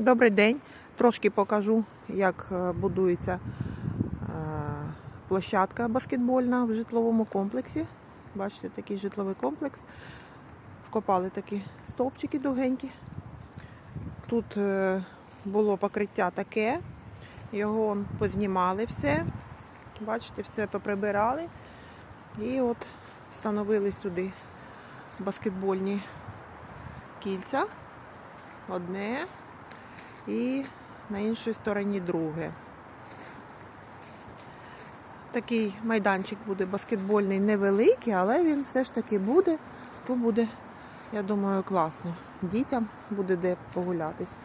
Добрий день. Трошки покажу, як е, будується е, площадка баскетбольна в житловому комплексі. Бачите, такий житловий комплекс. Вкопали такі стовпчики довгенькі. Тут е, було покриття таке, його познімали все. Бачите, все поприбирали. І от встановили сюди баскетбольні кільця. Одне і на іншій стороні друге. Такий майданчик буде баскетбольний невеликий, але він все ж таки буде. То буде, я думаю, класно. Дітям буде де погулятись.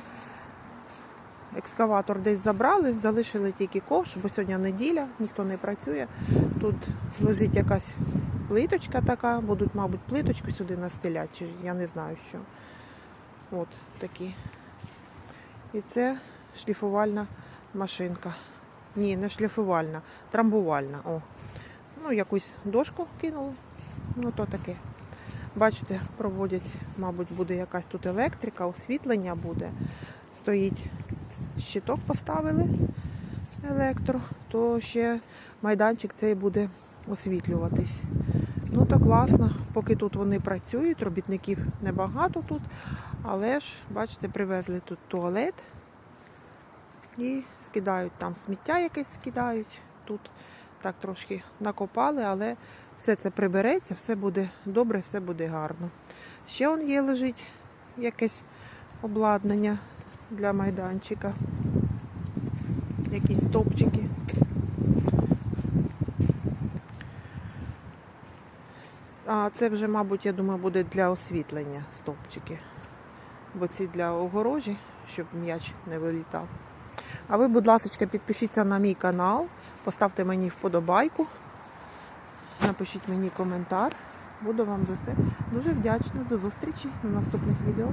Екскаватор десь забрали, залишили тільки ковш, бо сьогодні неділя, ніхто не працює. Тут лежить якась плиточка така, будуть, мабуть, плиточку сюди настеляти, чи я не знаю що. От такі. І це шліфувальна машинка. Ні, не шліфувальна, трамбувальна. О. Ну, якусь дошку кинули. Ну, то таке. Бачите, проводять, мабуть, буде якась тут електрика, освітлення буде. Стоїть щиток поставили електро, то ще майданчик цей буде освітлюватись. Класно, поки тут вони працюють, робітників небагато тут, але ж, бачите, привезли тут туалет і скидають там сміття якесь скидають. Тут так трошки накопали, але все це прибереться, все буде добре, все буде гарно. Ще он є лежить якесь обладнання для майданчика. Якісь стовпчики. А це вже, мабуть, я думаю, буде для освітлення стовпчики. Бо ці для огорожі, щоб м'яч не вилітав. А ви, будь ласка, підпишіться на мій канал, поставте мені вподобайку, напишіть мені коментар. Буду вам за це дуже вдячна. До зустрічі на наступних відео.